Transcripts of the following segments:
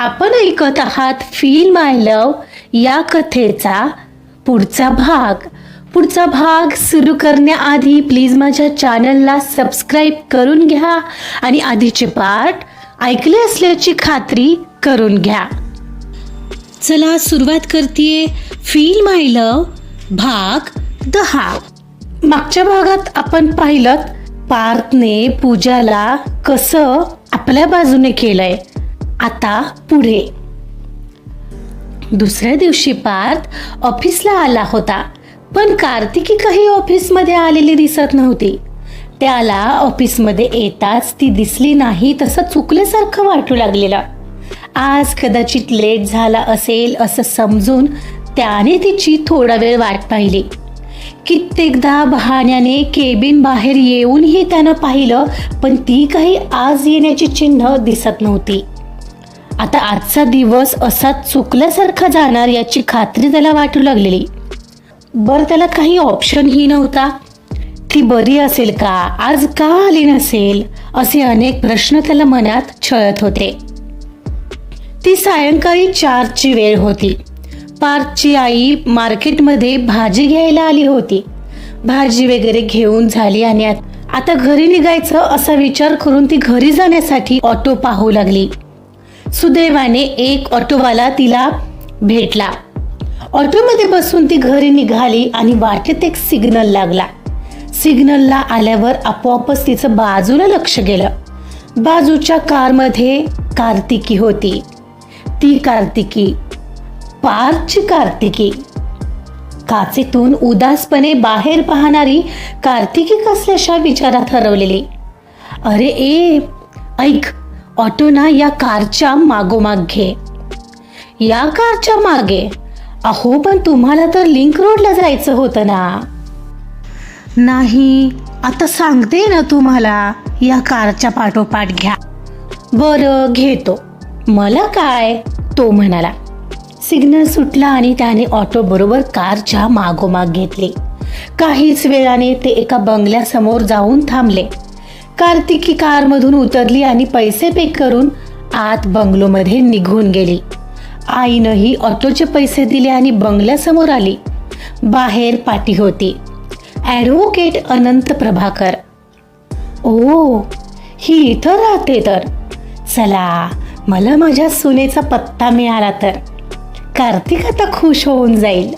आपण ऐकत आहात फील माय लव या कथेचा पुढचा भाग. पुढचा भाग सुरू करण्याआधी प्लीज माझ्या चॅनलला सबस्क्राईब करून घ्या आणि आधीचे पार्ट ऐकले असल्याची खात्री करून घ्या. चला सुरुवात करते फील माय लव भाग दहा. मागच्या भागात आपण पाहिलं पार्थने पूजाला कसं आपल्या बाजूने केलंय. आता पुढे. दुसऱ्या दिवशी पार्थ ऑफिसला आला होता पण कार्तिकी काही ऑफिसमध्ये आलेली दिसत नव्हती. त्याला ऑफिसमध्ये येताच ती दिसली नाही तसं चुकल्यासारखं वाटू लागलेलं. आज कदाचित लेट झाला असेल असं समजून त्याने तिची थोडा वेळ वाट पाहिली. कित्येकदा बहाण्याने केबिन बाहेर येऊनही त्यानं पाहिलं पण ती काही आज येण्याची चिन्ह दिसत नव्हती. आता आजचा दिवस असा चुकल्यासारखा जाणार याची खात्री त्याला वाटू लागलेली. बरं त्याला काही ऑप्शनही नव्हता. ती बरी असेल का? आज का आली नसेल? असे अनेक प्रश्न त्याला मनात छळत होते. ती सायंकाळी चारची वेळ होती. पार्थची आई मार्केटमध्ये भाजी घ्यायला आली होती. भाजी वगैरे घेऊन झाली आणि आता घरी निघायचं असा विचार करून ती घरी जाण्यासाठी ऑटो पाहू लागली. सुदैवाने एक ऑटोवाला तिला भेटला. ऑटोमध्ये बसून ती घरी निघाली आणि वाटेत एक सिग्नल लागला. सिग्नलला आल्यावर आपोआपच तिचं बाजूला लक्ष गेलं. बाजूच्या कारमध्ये कार्तिकी होती. ती कार्तिकी पार्कची कार्तिकी. काचेतून उदासपणे बाहेर पाहणारी कार्तिकी कसल्याशा विचारात हरवलेली. अरे ए ऐक ऑटो ना या कारच्या मागोमाग घे. या कारच्या मागे अहो पण तुम्हाला तर लिंक रोडला जायचं होतं ना. नाही आता सांगते ना तुम्हाला या कारच्या पाठोपाठ घ्या. बरं घेतो. मला काय? तो म्हणाला. सिग्नल सुटला आणि त्याने ऑटो बरोबर कारच्या मागोमाग घेतली. काहीच वेळाने ते एका बंगल्यासमोर जाऊन थांबले. कार्तिकी कारमधून उतरली आणि पैसे पे करून आत बंगलोमध्ये निघून गेली. आईनंही ऑटोचे पैसे दिले आणि बंगल्यासमोर आली. बाहेर पाटी होती. ॲडव्होकेट अनंत प्रभाकर. ओ ही इथं राहते तर. चला मला माझ्या सुनेचा पत्ता मिळाला तर. कार्तिक आता खुश होऊन जाईल.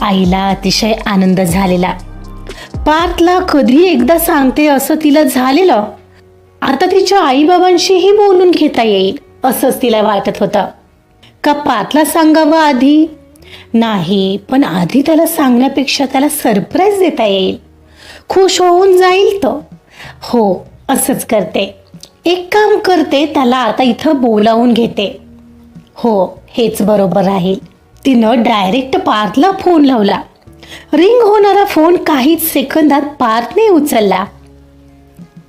आईला अतिशय आनंद झालेला. पार्थला कधी एकदा सांगते असं तिला झालेलं. आता तिच्या आईबाबांशीही बोलून घेता येईल असंच तिला वाटत होतं. का पार्थला सांगावं आधी? नाही पण आधी त्याला सांगण्यापेक्षा त्याला सरप्राईज देता येईल. खुश होऊन जाईल तो. हो असंच करते. एक काम करते त्याला आता इथं बोलावून घेते. हो हेच बरोबर राहील. तिनं डायरेक्ट पार्थला फोन लावला. रिंग होणारा फोन काहीच सेकंदात पार्थने उचलला.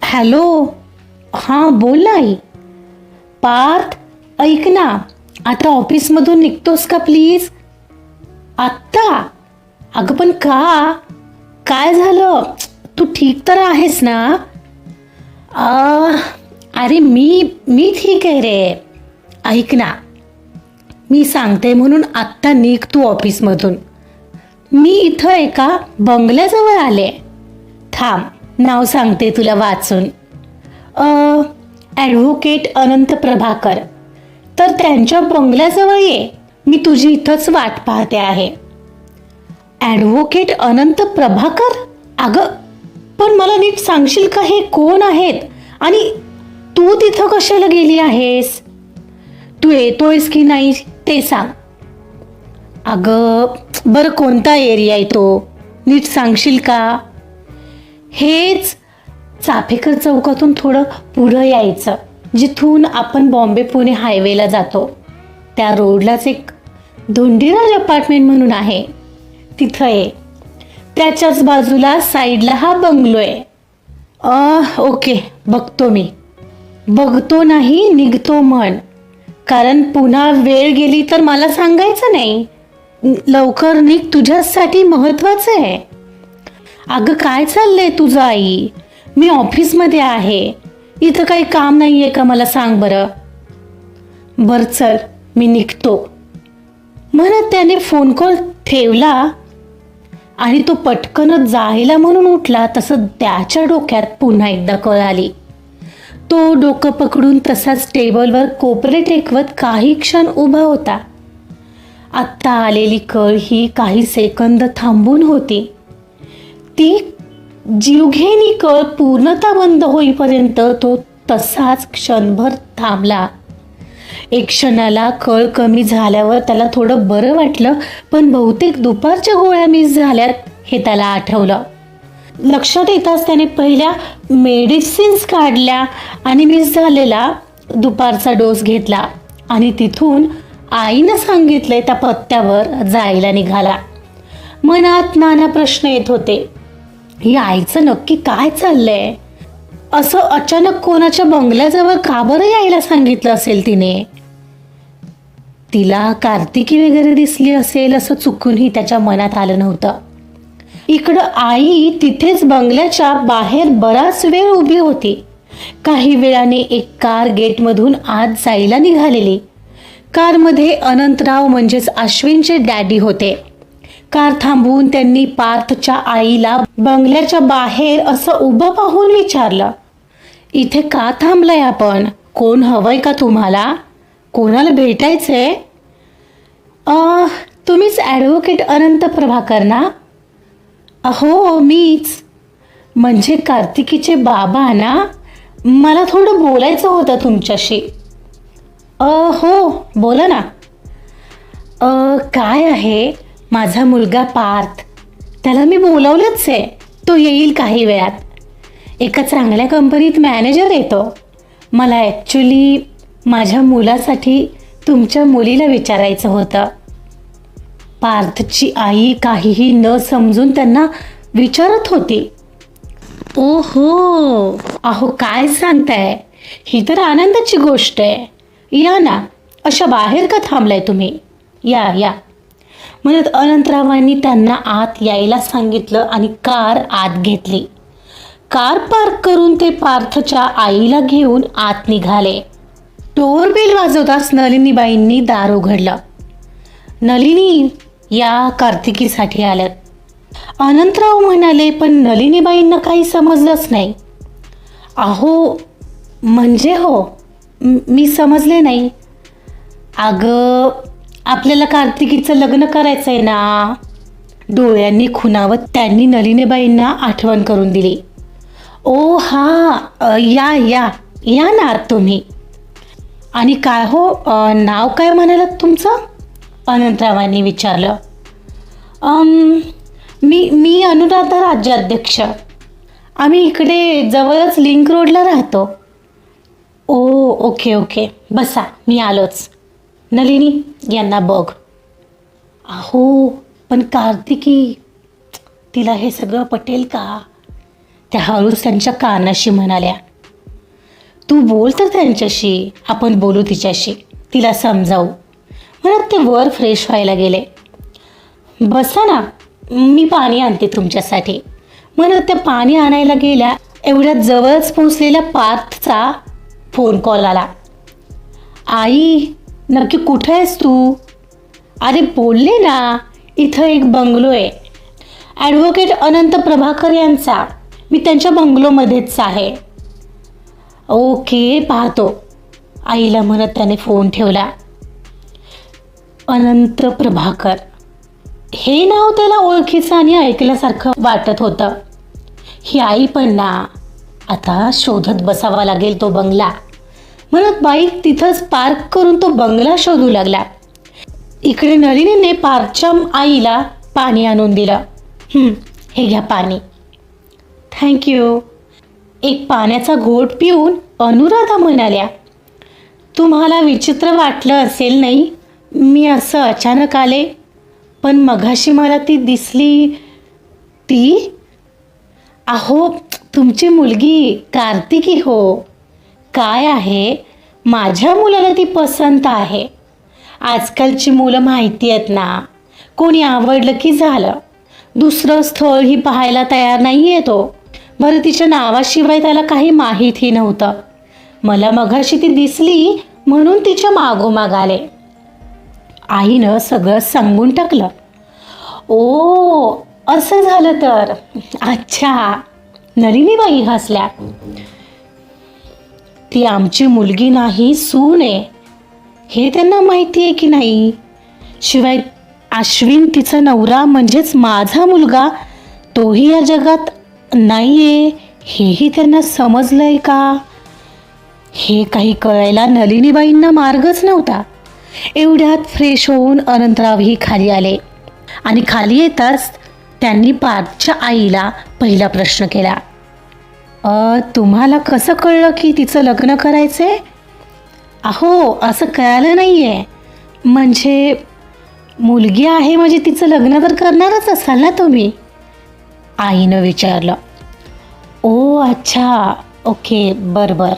हॅलो हां बोल आई. पार्थ ऐक ना. आता ऑफिसमधून निघतोस का प्लीज आत्ता? अगं पण का? काय झालं? तू ठीक तर आहेस ना? आ, अरे मी मी ठीक आहे रे. ऐक ना. मी सांगते म्हणून आत्ता निघ तू ऑफिसमधून. मी इथं एका बंगल्याजवळ आले. थांब नाव सांगते तुला वाचून. ॲडव्होकेट अनंत प्रभाकर. तर त्यांच्या बंगल्याजवळ ये मी तुझी इथंच वाट पाहते आहे. ॲडव्होकेट अनंत प्रभाकर? अगं पण मला नीट सांगशील का हे कोण आहेत? आणि तू तिथं कशाला गेली आहेस? तू येतोयस की नाही ते सांग. अगं बरं कोणता एरिया आहे तो? नीट सांगशील का? हेच चाफेकर चौकातून थोडं पुढं यायचं जिथून आपण बॉम्बे पुणे हायवेला जातो. त्या रोडलाच एक धोंडीराज अपार्टमेंट म्हणून आहे. तिथं आहे त्याच्याच बाजूला साईडला हा बंगलो आहे. ओके बघतो मी. बघतो नाही निघतो म्हण कारण पुन्हा वेळ गेली तर मला सांगायचं नाही. लवकर निघ तुझ्यासाठी महत्वाचं आहे. अगं काय चाललंय तुझं आई मी ऑफिसमध्ये आहे. इथं काही काम नाही आहे का मला सांग बरं? बर चल मी निघतो. म्हणत त्याने फोन कॉल ठेवला आणि तो पटकन जायला म्हणून उठला तसं त्याच्या डोक्यात पुन्हा एकदा कळ आली. तो डोकं पकडून तसाच टेबलवर कोपरे टेकवत काही क्षण उभा होता. आत्ता आलेली कळ ही काही सेकंद थांबून होती. ती जीवघेणी कळ पूर्णता बंद होईपर्यंत तो तसाच क्षणभर थांबला. एक क्षणाला कळ कमी झाल्यावर त्याला थोडं बरं वाटलं पण बहुतेक दुपारच्या गोळ्या मिस झाल्यात हे त्याला आठवलं. लक्षात येताच त्याने पहिल्या मेडिसिन्स काढल्या आणि मिस झालेला दुपारचा डोस घेतला आणि तिथून आईनं सांगितलंय त्या पत्त्यावर जायला निघाला. मनात नाना प्रश्न येत होते. ही आईचं नक्की काय चाललंय? असं अचानक कोणाच्या बंगल्याजवळ का बरं यायला सांगितलं असेल तिने? तिला कार्तिकी वगैरे दिसली असेल असं चुकूनही त्याच्या मनात आलं नव्हतं. इकडं आई तिथेच बंगल्याच्या बाहेर बराच वेळ उभी होती. काही वेळाने एक कार गेटमधून आत जायला निघालेली. कारमध्ये अनंतराव म्हणजेच अश्विनचे डॅडी होते. कार थांबवून त्यांनी पार्थच्या आईला बंगल्याच्या बाहेर असं उभं पाहून विचारलं इथे का थांबलाय आपण? कोण हवंय का तुम्हाला? कोणाला भेटायचंय? तुम्हीच ॲडव्होकेट अनंत प्रभाकर ना? हो मीच. म्हणजे कार्तिकीचे बाबा ना? मला थोडं बोलायचं होतं तुमच्याशी. अ हो बोला ना. अ काय आहे? माझा मुलगा पार्थ. त्याला मी बोलवलंच आहे. तो येईल काही वेळात. एका चांगल्या कंपनीत मॅनेजर येतो मला ॲक्च्युली माझ्या मुलासाठी तुमच्या मुलीला विचारायचं होतं. पार्थची आई काहीही न समजून त्यांना विचारत होती. ओ हो अहो काय सांगताय? ही तर आनंदाची गोष्ट आहे. या ना अशा बाहेर का थांबलाय तुम्ही? या या. म्हणत अनंतरावांनी त्यांना आत यायला सांगितलं आणि कार आत घेतली. कार पार्क करून ते पार्थच्या आईला घेऊन आत निघाले. टोरबेल वाजवताच नलिनीबाईंनी दार उघडलं. नलिनी या कार्तिकीसाठी आल्यात. अनंतराव म्हणाले पण नलिनीबाईंना काही समजलंच नाही. अहो म्हणजे हो. मी समजले नाही. अगं आपल्याला कार्तिकीचं लग्न करायचं आहे ना डोळ्यांनी खुनावत त्यांनी नलिनीबाईंना आठवण करून दिली. ओ हा या या या ना तुम्ही. आणि काय हो नाव काय म्हणालात तुमचं? अनंतरावांनी विचारलं. अम, मी मी अनुराधा राज्याध्यक्ष. आम्ही इकडे जवळच लिंक रोडला राहतो. Oh okay okay. बसा मी आलोच. नलिनी यांना बघ. अहो पण कार्तिकी तिला हे सगळं पटेल का? त्या हळूच त्यांच्या कानाशी म्हणाल्या. तू बोल तर त्यांच्याशी आपण बोलू तिच्याशी. तिला समजावू म्हणत ते वर फ्रेश व्हायला गेले. बसा ना मी पाणी आणते तुमच्यासाठी. म्हणत त्या पाणी आणायला गेल्या एवढ्या जवळच पोचलेल्या पार्थचा फोन कॉल आला. आई नक्की कुठं आहेस तू? अरे बोलले ना इथं एक बंगलो आहे. ॲडव्होकेट अनंत प्रभाकर यांचा. मी त्यांच्या बंगलोमध्येच आहे. ओके पाहतो. आईला म्हणत त्याने फोन ठेवला. अनंत प्रभाकर. हे नाव त्याला ओळखीचं आणि ऐकल्यासारखं वाटत होतं. ही आई पण ना आता शोधत बसावा लागेल तो बंगला. म्हणत बाईक तिथंच पार्क करून तो बंगला शोधू लागला. इकडे नलिनीने पार्कच्या आईला पाणी आणून दिलं. हे घ्या पाणी. थँक्यू एक पाण्याचा घोट पिऊन अनुराधा म्हणाल्या तुम्हाला विचित्र वाटलं असेल नाही? मी असं अचानक आले. पण मघाशी मला ती दिसली. ती? अहो तुमची मुलगी कार्तिकी हो. काय आहे? माझ्या मुलाला ती पसंत आहे. आजकालची मुलं माहिती आहेत ना. कोणी आवडलं की झालं. दुसरं स्थळ ही पाहायला तयार नाही आहे तो. बरं तिच्या नावाशिवाय त्याला काही माहीतही नव्हतं. मला मघाशी ती दिसली म्हणून तिच्या मागोमाग आले. आईनं सगळं सांगून टाकलं. ओ असं झालं तर. अच्छा. नलिनीबाई हसल्या. ती आमची मुलगी नाही सून आहे. हे त्यांना माहिती आहे की नाही? शिवाय अश्विन तिचा नवरा म्हणजेच माझा मुलगा तोही या जगात नाही आहे हेही त्यांना समजलंय का? हे काही कळायला नलिनीबाईंना मार्गच नव्हता. एवढ्यात फ्रेश होऊन अनंतरावही खाली आले. आणि खाली येताच त्यांनी पार्थच्या आईला पहिला प्रश्न केला. तुम्हाला कसं कळलं की तिचं लग्न करायचं आहे अहो असं कळालं नाही आहे म्हणजे मुलगी आहे म्हणजे तिचं लग्न तर करणारच असाल ना तुम्ही? आईनं विचारलं. ओ अच्छा. ओके बरं बरं.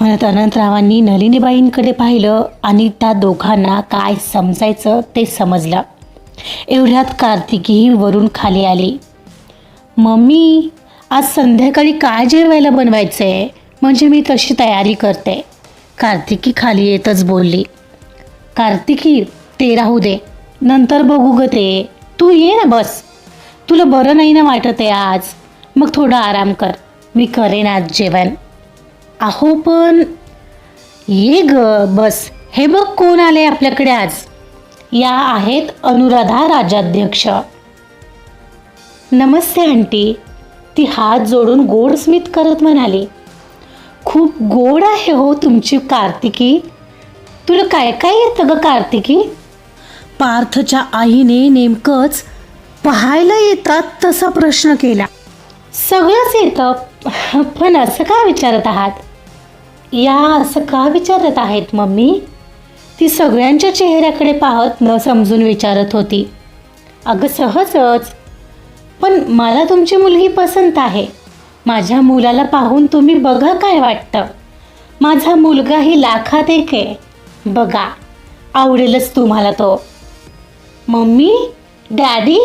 म्हणत अनंतरावांनी नलिनीबाईंकडे पाहिलं आणि त्या दोघांना काय समजायचं ते समजलं. एवढ्यात कार्तिकीही वरून खाली आली. मम्मी आज संध्याकाळी काय जेवायला बनवायचं आहे म्हणजे मी तशी तयारी करते. कार्तिकी खाली येतच बोलली. कार्तिकी ते राहू दे. नंतर बघू ग ते. तू ये ना बस. तुला बरं नाही ना वाटत आहे आज? मग थोडा आराम कर. मी करेन आज जेवण. अहो पण ये ग बस. हे बघ कोण आले आपल्याकडे आज. या आहेत अनुराधा राजाध्यक्ष. नमस्ते आंटी. ती हात जोडून गोड स्मित करत म्हणाली खूप गोड आहे हो तुमची कार्तिकी. तुला काय काय येतं ग कार्तिकी? पार्थच्या आईने नेमकंच पाहायला येतात तसा प्रश्न केला. सगळंच येतं पण असं का विचारत आहात? या असं का विचारत आहेत मम्मी? ती सगळ्यांच्या चेहऱ्याकडे पाहत न समजून विचारत होती. अगं सहजच. पण मला तुमची मुलगी पसंत आहे. माझ्या मुलाला पाहून तुम्ही बघा काय वाटतं. माझा मुलगाही लाखात एक आहे. बघा आवडेलच तुम्हाला तो. मम्मी डॅडी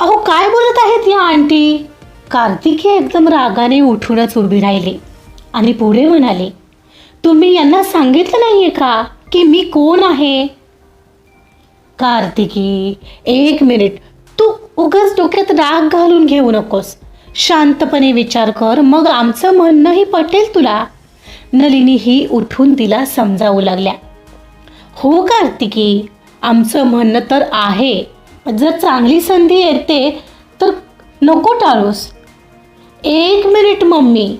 अहो काय बोलत आहेत या आंटी? कार्तिकी एकदम रागाने उठूनच उभी राहिली आणि पुढे म्हणाली तुम्ही यांना सांगितलं नाही आहे का की मी कोण आहे? कार्तिकी एक मिनिट. उगाच डोक्यात राग घालून घेऊ नकोस. शांतपणे विचार कर मग आमचं म्हणणंही पटेल तुला. नलिनी ही उठून तिला समजावू लागल्या. हो कार्तिकी आमचं म्हणणं तर आहे. जर चांगली संधी येते तर नको टाळूस. एक मिनिट मम्मी.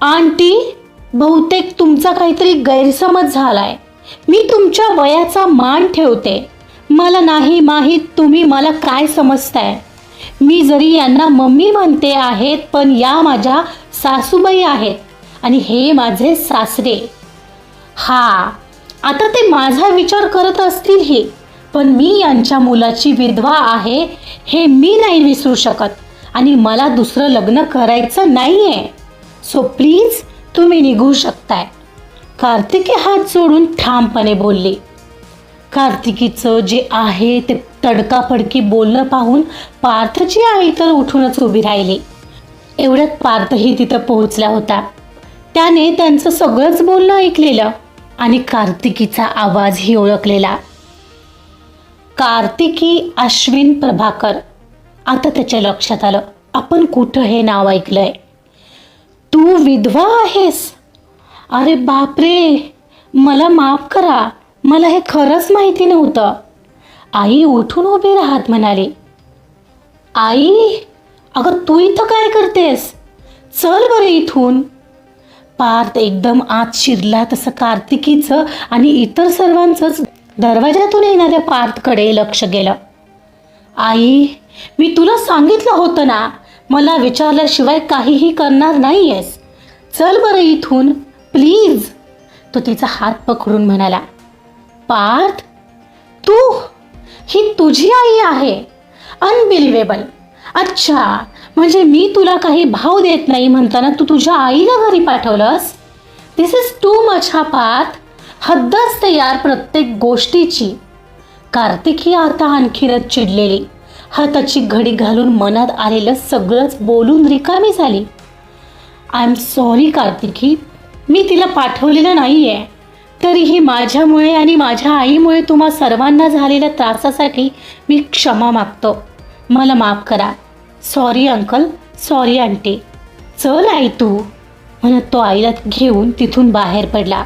आंटी बहुतेक तुमचा काहीतरी गैरसमज झालाय. मी तुमच्या वयाचा मान ठेवते. मला नाही माहीत तुम्ही मला काय समजताय. मी जरी यांना मम्मी म्हणते आहेत पण या माझ्या सासूबाई आहेत आणि हे माझे सासरे. हा आता ते माझा विचार करत असतीलही पण मी यांच्या मुलाची विधवा आहे हे मी नाही विसरू शकत आणि मला दुसरं लग्न करायचं नाही आहे सो प्लीज तुम्ही निघू शकताय. कार्तिकी हात जोडून ठामपणे बोलली. कार्तिकीचं जे आहे ते तडकाफडकी बोलणं पाहून पार्थची आई तर उठूनच उभी राहिली. एवढ्यात पार्थही तिथं पोहोचला होता. त्याने त्यांचं सगळंच बोलणं ऐकलेलं आणि कार्तिकीचा आवाजही ओळखलेला. कार्तिकी अश्विन प्रभाकर आता त्याच्या लक्षात आलं आपण कुठं हे नाव ऐकलंय? तू विधवा आहेस. अरे बापरे मला माफ करा. मला हे खरंच माहिती नव्हतं. आई उठून उभी राहत म्हणाली आई अगं तू इथं काय करतेस? चल बरं इथून. पार्थ एकदम आत शिरला तसं कार्तिकीचं आणि इतर सर्वांचंच दरवाजातून येणाऱ्या पार्थकडे लक्ष गेलं. आई मी तुला सांगितलं होतं ना मला विचारल्याशिवाय काहीही करणार नाही आहेस चल बरं इथून प्लीज. तो तिचा हात पकडून म्हणाला पार्थ तू ही तुझी आई आहे. अनबिलिव्हेबल अच्छा म्हणजे मी तुला काही भाव देत नाही म्हणताना तू तुझ्या आईला घरी पाठवलंस? दिस इज टू मच हा पार्थ. हद्द असते यार प्रत्येक गोष्टीची. कार्तिक ही आता आणखीनच चिडलेली. हाताची घडी घालून मनात आलेलं सगळंच बोलून रिकामी झाली. I am sorry Kartiki. मी तिला पाठवलेलं नाही आहे तरीही माझ्यामुळे आणि माझ्या आईमुळे तुम्हा सर्वांना झालेल्या त्रासासाठी मी क्षमा मागतो. मला माफ करा. सॉरी अंकल सॉरी आंटी चल आई तू. म्हणत तो आईला घेऊन तिथून बाहेर पडला.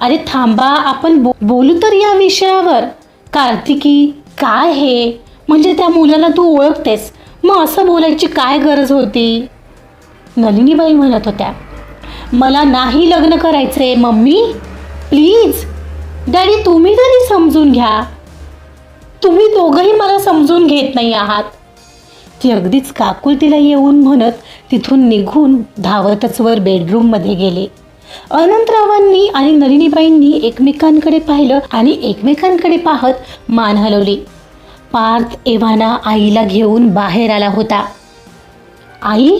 अरे थांबा आपण बो बोलू तर या विषयावर. कार्तिकी काय हे? म्हणजे त्या मुलाला तू ओळखतेस. मग असं बोलायची काय गरज होती? नलिनीबाई म्हणत होत्या. मला नाही लग्न करायचंय मम्मी. प्लीज. डॅडी तुम्ही तरी समजून घ्या. तुम्ही दोघंही मला समजून घेत नाही आहात. ती अगदीच काकुलतीला येऊन म्हणत तिथून निघून धावतच वर बेडरूममध्ये गेले. अनंतरावांनी आणि नलिनीबाईंनी एकमेकांकडे पाहिलं आणि एकमेकांकडे पाहत मान हलवली. पार्थ एव्हाना आईला घेऊन बाहेर आला होता. आई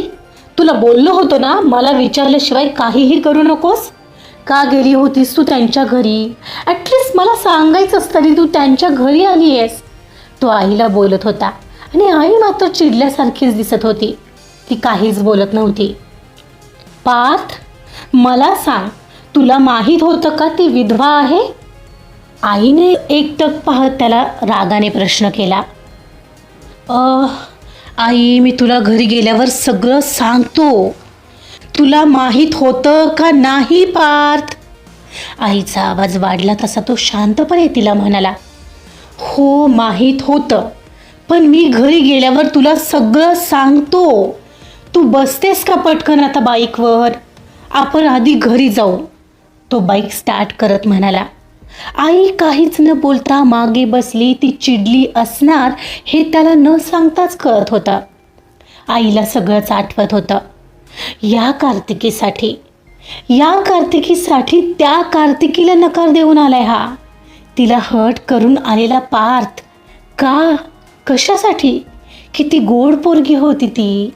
तुला बोललो होतो ना मला विचारल्याशिवाय काहीही करू नकोस? का गेली होतीस तू त्यांच्या घरी? ॲटलिस्ट मला सांगायचंच तरी तू त्यांच्या घरी आली आहेस. तो आईला बोलत होता आणि आई मात्र चिडल्यासारखीच दिसत होती. ती काहीच बोलत नव्हती. पार्थ मला सांग तुला माहीत होतं का ती विधवा आहे? आईने एकटक पाहत त्याला रागाने प्रश्न केला. अ आई मी तुला घरी गेल्यावर सगळं सांगतो. तुला माहीत होतं का नाही पार्थ? आईचा आवाज वाढला तसा तो शांतपणे तिला म्हणाला हो माहीत होतं. पण मी घरी गेल्यावर तुला सगळं सांगतो. तू बसतेस का पटकन आता बाईकवर? आपण आधी घरी जाऊ. तो बाईक स्टार्ट करत म्हणाला आई काहीच न बोलता मागे बसली ती चिडली असणार हे त्याला न सांगताच कळत होतं. आईला सगळंच आठवत होतं. या कार्तिकीसाठी या कार्तिकीसाठी त्या कार्तिकीला नकार देऊन आलाय हा. तिला हट करून आलेला पार्थ का कशासाठी? किती गोड पोरगी होती ती.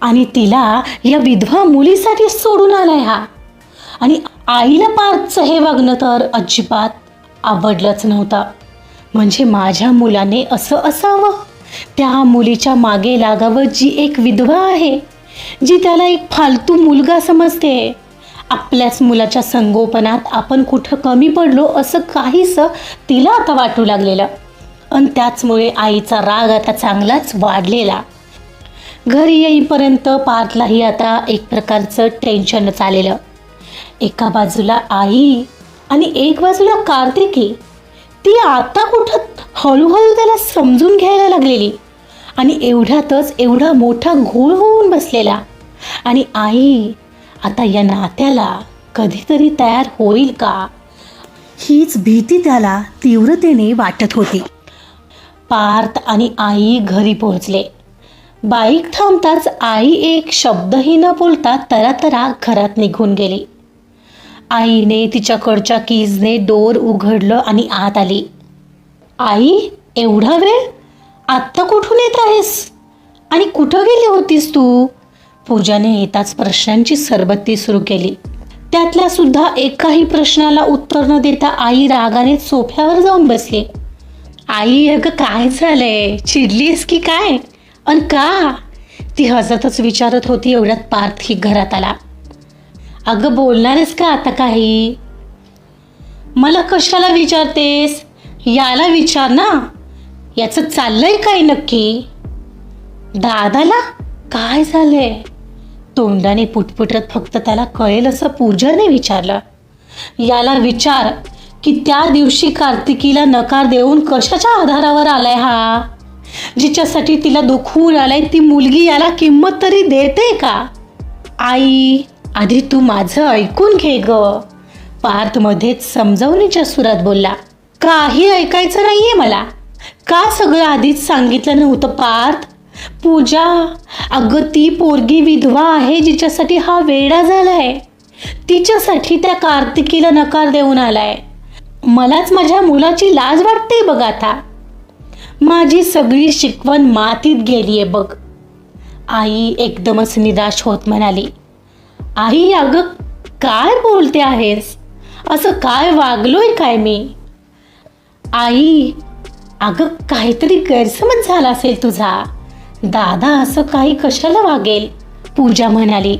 आणि तिला या विधवा मुलीसाठी सोडून आलाय हा. आणि आईला पार्थचं हे वागणं तर अजिबात आवडलंच नव्हतं. म्हणजे माझ्या मुलाने असं असावं? त्या मुलीच्या मागे लागावं जी एक विधवा आहे. जी त्याला एक फालतू मुलगा समजते. आपल्याच मुलाच्या संगोपनात आपण कुठं कमी पडलो असं काहीसं तिला आता वाटू लागलेलं. आणि त्याचमुळे आईचा राग आता चांगलाच वाढलेला. घरी येईपर्यंत पार्थलाही आता एक प्रकारचं टेन्शनच आलेलं. एका बाजूला आई आणि एक बाजूला कार्तिकी. ती आता कुठं हळूहळू त्याला समजून घ्यायला लागलेली. आणि एवढ्यातच एवढा मोठा घोळ होऊन बसलेला. आणि आई आता या नात्याला कधीतरी तयार होईल का? हीच भीती त्याला तीव्रतेने वाटत होती. पार्थ आणि आई घरी पोहोचले. बाईक थांबताच आई एक शब्दही न बोलता तरातरा घरात निघून गेली. आईने तिच्याकडच्या कीजने डोर उघडलं आणि आत आली. आई एवढा वेळ आत्ता कुठून येत आहेस? आणि कुठं गेली होतीस तू? पूजाने येताच प्रश्नांची सरबत्ती सुरू केली. त्यातल्या सुद्धा एकाही प्रश्नाला उत्तर न देता आई रागाने सोफ्यावर जाऊन बसली. आई अगं काय झालंय? चिडलीस की काय? अन का? ती हजतच विचारत होती एवढ्यात पार्थी घरात आला. अगं बोलणारेस का आता काही? मला कशाला विचारतेस? याला विचार ना. याचं चाललंय काय नक्की? दादाला काय झालंय? तोंडाने पुटपुटत फक्त त्याला कळेल असं पूजाने विचारलं. याला विचार की त्या दिवशी कार्तिकीला नकार देऊन कशाच्या आधारावर आलाय हा? जिच्यासाठी तिला दुखवून आलाय ती मुलगी याला किंमत तरी देते का? आई आधी तू माझं ऐकून घे ग. पार्थ मध्येच सुरात बोलला. काही ऐकायचं नाहीये मला. का सगळं आधीच सांगितलं नव्हतं पार्थ? पूजा अगं ती पोरगी विधवा आहे जिच्यासाठी हा वेडा झालाय. तिच्यासाठी त्या कार्तिकीला नकार देऊन आलाय. मलाच माझ्या मुलाची लाज वाटते बघ आता. माझी सगळी शिकवण मातीत गेलीये बघ. आई एकदमच निराश होत म्हणाली. आई अगं काय बोलते आहेस? असं काय वागलोय काय मी? आई अगं काहीतरी गैरसमज झाला असेल तुझा. दादा असं काही कशाला वागेल? पूजा म्हणाली.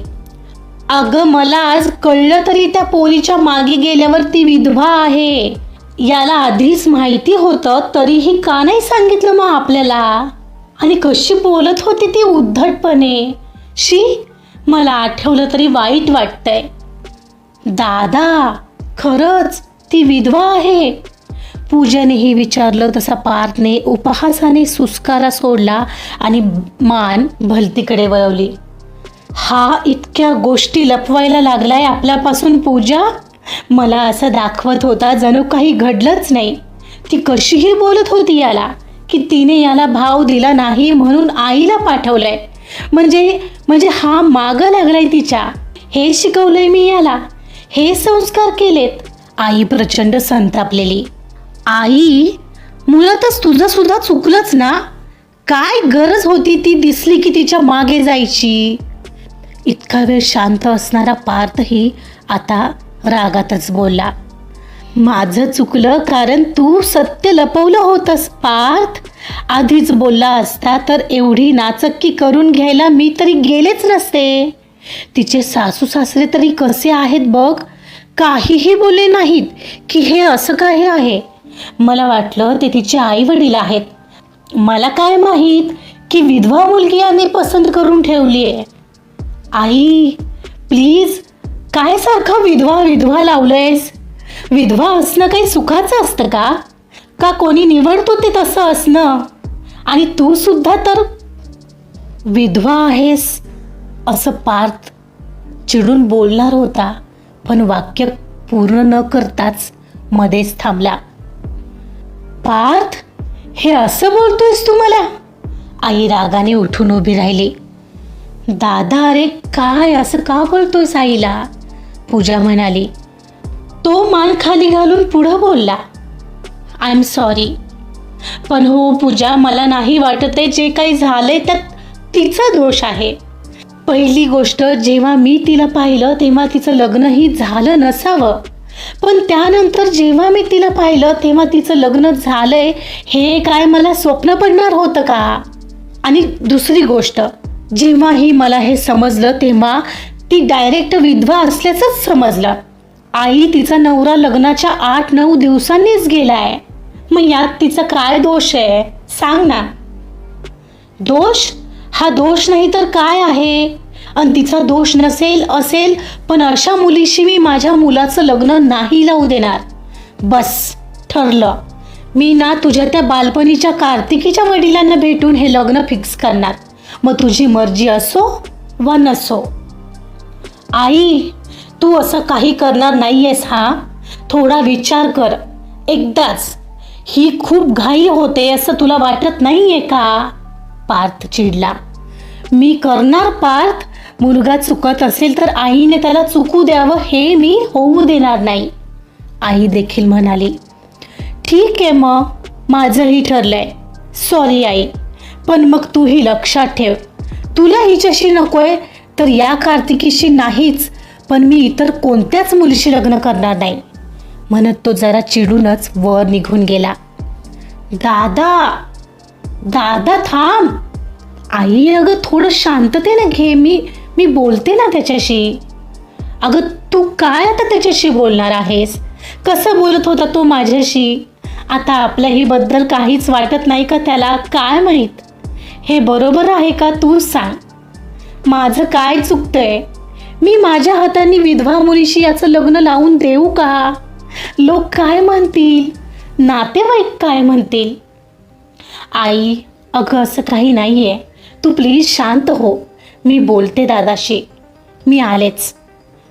अगं मला आज कळलं तरी त्या पोरीच्या मागे गेल्यावर ती विधवा आहे. याला आधीच माहिती होतं तरीही का नाही सांगितलं मग आपल्याला? आणि कशी बोलत होती ती उद्धटपणे? शी मला आठवलं तरी वाईट वाटतंय. दादा खरंच ती विधवा आहे. पूजानेही विचारलं तसा पार्थने उपहासाने सुस्कारा सोडला आणि मान भलतीकडे वळवली. हा इतक्या गोष्टी लपवायला लागलाय आपल्यापासून पूजा? मला असं दाखवत होता जणू काही घडलंच नाही. ती कशीही बोलत होती याला की तिने याला भाव दिला नाही म्हणून आईला पाठवलंय. म्हणजे म्हणजे हा मागं लागलाय तिच्या. हे शिकवलंय मी याला. हे संस्कार केलेत. आई प्रचंड संतापलेली. आई मुळातच तुझं सुद्धा चुकलंच ना? काय गरज होती ती दिसली की तिच्यामागे जायची? इतका वेळ शांत असणारा पार्थही आता रागातच बोलला. माझं चुकलं कारण तू सत्य लपवलं होतंस पार्थ. आधीच बोलला असता तर एवढी नाचक्की करून घ्यायला मी तरी गेलेच नसते. तिचे सासू सासरे तरी कसे आहेत बघ? काहीही बोलले नाहीत की हे असं काय आहे. मला वाटलं ते तिचे आई वडील आहेत. मला काय माहीत की विधवा मुलगी आम्ही पसंत करून ठेवली आहे. आई प्लीज काय सारखं विधवा विधवा लावलंयस? विधवा असणं काही सुखाचं असतं का? का कोणी निवडतो ते तसं असणं? आणि तू सुद्धा तर विधवा आहेस असं पार्थ चिडून बोलणार होता पण वाक्य पूर्ण न करताच मध्येच थांबला. पार्थ हे असं बोलतोयस तू मला? आई रागाने उठून उभी राहिली. दादा अरे काय असं का बोलतोयस आईला? पूजा म्हणाली तो मान खाली घालून पुढं बोलला. आय एम सॉरी पण हो पूजा मला नाही वाटत आहे जे काही झालंय त्यात तिचा दोष आहे. पहिली गोष्ट जेव्हा मी तिला पाहिलं तेव्हा तिचं लग्नही झालं नसावं. पण त्यानंतर जेव्हा मी तिला पाहिलं तेव्हा तिचं लग्न झालंय हे काय मला स्वप्न पडणार होतं का? आणि दुसरी गोष्ट जेव्हाही मला हे समजलं तेव्हा ती डायरेक्ट विधवा असल्याचंच समजलं. आई तिचा नवरा लग्नाच्या आठ नऊ दिवसांनीच गेलाय. मग यात तिचा काय दोष आहे? सांग ना. दोष? हा दोष नाही तर काय आहे? आणि तिचा दोष नसेल असेल पण अशा मुलीशी मी माझ्या मुलाचं लग्न नाही लावू देणार. बस ठरलं. मी ना तुझ्या त्या बालपणीच्या कार्तिकीच्या वडिलांना भेटून हे लग्न फिक्स करणार. मग तुझी मर्जी असो वा नसो. आई तू असं काही करणार नाहीयेस हा? थोडा विचार कर. एकदाच. ही खूप घाई होते असं तुला वाटत नाहीये का? पार्थ चिडला. मी करणार पार्थ मुलगा चुकत असेल तर आईने त्याला चुकू द्यावं हे मी होऊ देणार नाही. आई देखील म्हणाली ठीक आहे मग माझंही ठरलंय. सॉरी आई पण मग तूही लक्षात ठेव. तुला हिच्याशी नकोय तर या कार्तिकीशी नाहीच पण मी इतर कोणत्याच मुलीशी लग्न करणार नाही. म्हणत तो जरा चिडूनच वर निघून गेला. दादा दादा थांब. आई अगं थोडं शांततेनं घे मी. मी बोलते ना त्याच्याशी. अगं तू काय आता त्याच्याशी बोलणार आहेस? कसं बोलत होता तो माझ्याशी? आता आपल्याहीबद्दल काहीच वाटत नाही का त्याला? काय माहीत? हे बरोबर आहे का तू सांग. माझं काय चुकतंय? मी माझ्या हाताने विधवा मुलीशी याचं लग्न लावून देऊ का? लोक काय म्हणतील? नातेवाईक काय म्हणतील? आई अगं असं काही नाही आहे तू प्लीज शांत हो. मी बोलते दादाशी. मी आलेच.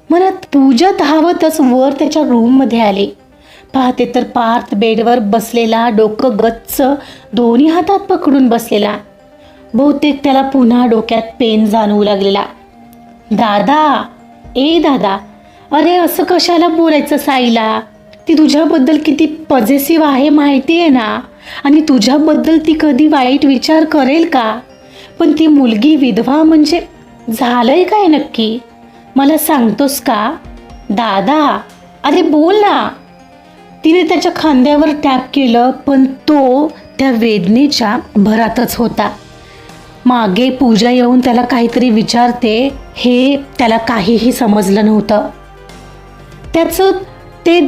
म्हणत पूजा धावतच वर त्याच्या रूममध्ये आले. पाहते तर पार्थ बेडवर बसलेला डोकं गच्च दोन्ही हातात पकडून बसलेला. बहुतेक त्याला पुन्हा डोक्यात पेन जाणवू लागलेला. दादा ए दादा अरे असं कशाला बोलायचं साईला? ती तुझ्याबद्दल किती पॉझिटिव्ह आहे माहिती आहे ना? आणि तुझ्याबद्दल ती कधी वाईट विचार करेल का? पण ती मुलगी विधवा म्हणजे झालंय काय नक्की? मला सांगतोस का? दादा अरे बोल ना. तिने त्याच्या खांद्यावर टॅप केलं पण तो त्या वेदनेच्या भरातच होता. मागे पूजा येऊन त्याला काहीतरी विचारते हे त्याला काहीही समजलं नव्हतं. त्याचं ते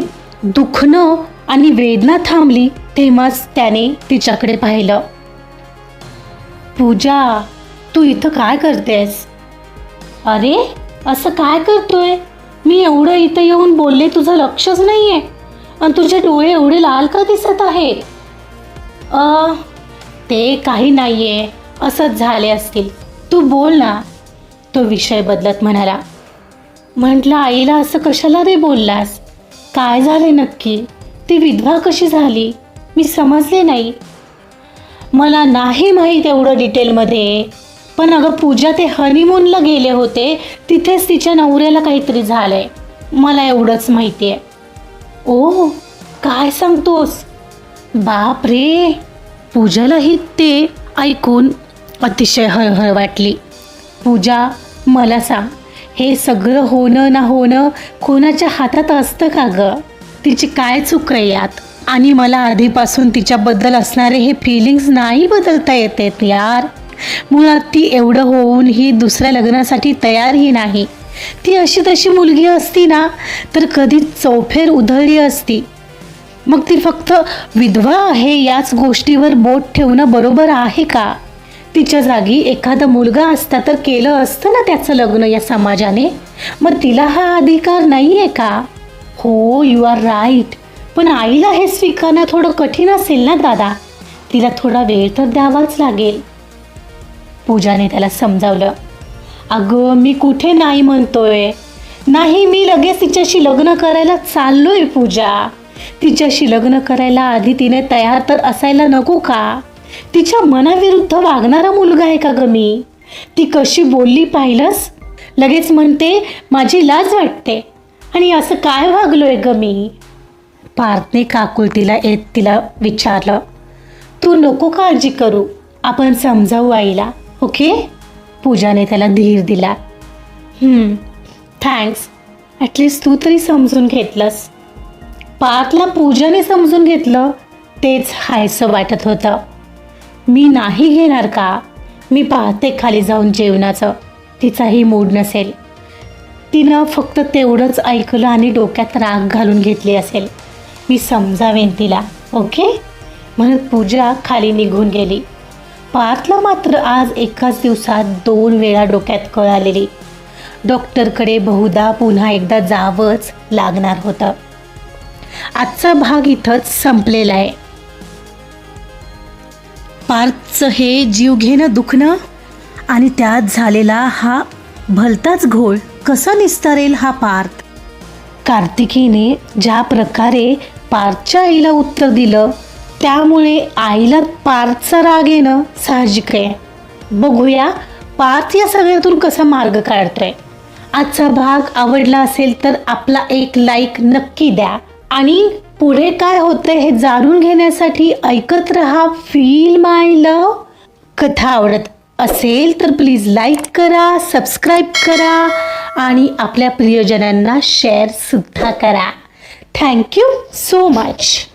दुखणं आणि वेदना थांबली तेव्हाच त्याने तिच्याकडे पाहिलं. पूजा तू इथं काय करतेस? अरे असं काय करतोय? मी एवढं इथं येऊन बोलले तुझं लक्षच नाही आहे आणि तुझे डोळे एवढे लाल का दिसत आहे अ ते काही नाही आहे असंच झाले असतील. तू बोल ना. तो विषय बदलत म्हणाला. म्हटलं आईला असं कशाला रे बोललास? काय झाले नक्की? ती विधवा कशी झाली? मी समजले नाही. मला नाही माहीत एवढं डिटेलमध्ये पण अगं पूजा ते हनीमूनला गेले होते तिथेच तिच्या नवऱ्याला काहीतरी झालंय. मला एवढंच माहिती आहे ओ काय सांगतोस? बाप रे! पूजालाही ते ऐकून अतिशय हळहळ वाटली. पूजा मला सांग हे सगळं होणं ना होणं कोणाच्या हातात असतं का ग? तिची काय चूक आहे यात? आणि मला आधीपासून तिच्याबद्दल असणारे हे फिलिंग्स नाही बदलता येत आहेत यार. मुळात ती एवढं होऊन ही दुसऱ्या लग्नासाठी तयारही नाही. ती अशी तशी मुलगी असती ना तर कधी चौफेर उधळली असती. मग ती फक्त विधवा आहे याच गोष्टीवर बोट ठेवणं बरोबर आहे का? तिच्या जागी एखादा मुलगा असता तर केलं असतं ना त्याचं लग्न या समाजाने? मग तिला हा अधिकार नाही आहे का? हो यू आर राईट पण आईला हे स्वीकारणं थोडं कठीण असेल ना दादा? तिला थोडा वेळ तर द्यावाच लागेल. पूजाने त्याला समजावलं. अगं मी कुठे नाही म्हणतोय. नाही मी लगेच तिच्याशी लग्न करायला चाललोय पूजा. तिच्याशी लग्न करायला आधी तिने तयार तर असायला नको का? तिच्या मनाविरुद्ध वागणारा मुलगा आहे का ग मी? ती कशी बोलली पाहिलंस? लगेच म्हणते माझी लाज वाटते. आणि असं काय वागलोय ग मी? पार्थने काकुलतीला येत तिला विचारलं तू नको काळजी करू आपण समजावू आईला ओके? पूजाने त्याला धीर दिला. थँक्स. ॲटलिस्ट तू तरी समजून घेतलंस. पार्थला पूजाने समजून घेतलं तेच हायसं वाटत होतं. मी नाही घेणार का? मी पाहते खाली जाऊन जेवणाचं. तिचाही मूड नसेल. तिनं फक्त तेवढंच ऐकलं आणि डोक्यात राग घालून घेतली असेल. मी समजावेन तिला ओके? म्हणत पूजा खाली निघून गेली. पार्थला मात्र आज एकाच दिवसात दोन वेळा डोक्यात कळ आलेली. डॉक्टरकडे बहुधा पुन्हा एकदा जावंच लागणार होतं. आजचा भाग इथंच संपलेला आहे. पार्थचं हे जीव घेणं दुखणं आणि त्यात झालेला हा भलताच घोळ कसा निस्तारेल हा पार्थ? कार्तिकीने ज्या प्रकारे पार्थच्या आईला उत्तर दिलं. त्यामुळे आईला पार्थचा राग येणं साहजिक आहे. बघूया पार्थ या सगळ्यातून कसा मार्ग काढतोय. आजचा भाग आवडला असेल तर आपला एक लाईक नक्की द्या. आणि पुढे काय होतंय हे जाणून घेण्यासाठी ऐकत रहा फील माय लव कथा आवडत असेल तर प्लीज लाईक करा सबस्क्राईब करा आणि आपल्या प्रियजनांना शेअर सुद्धा करा थँक्यू सो मच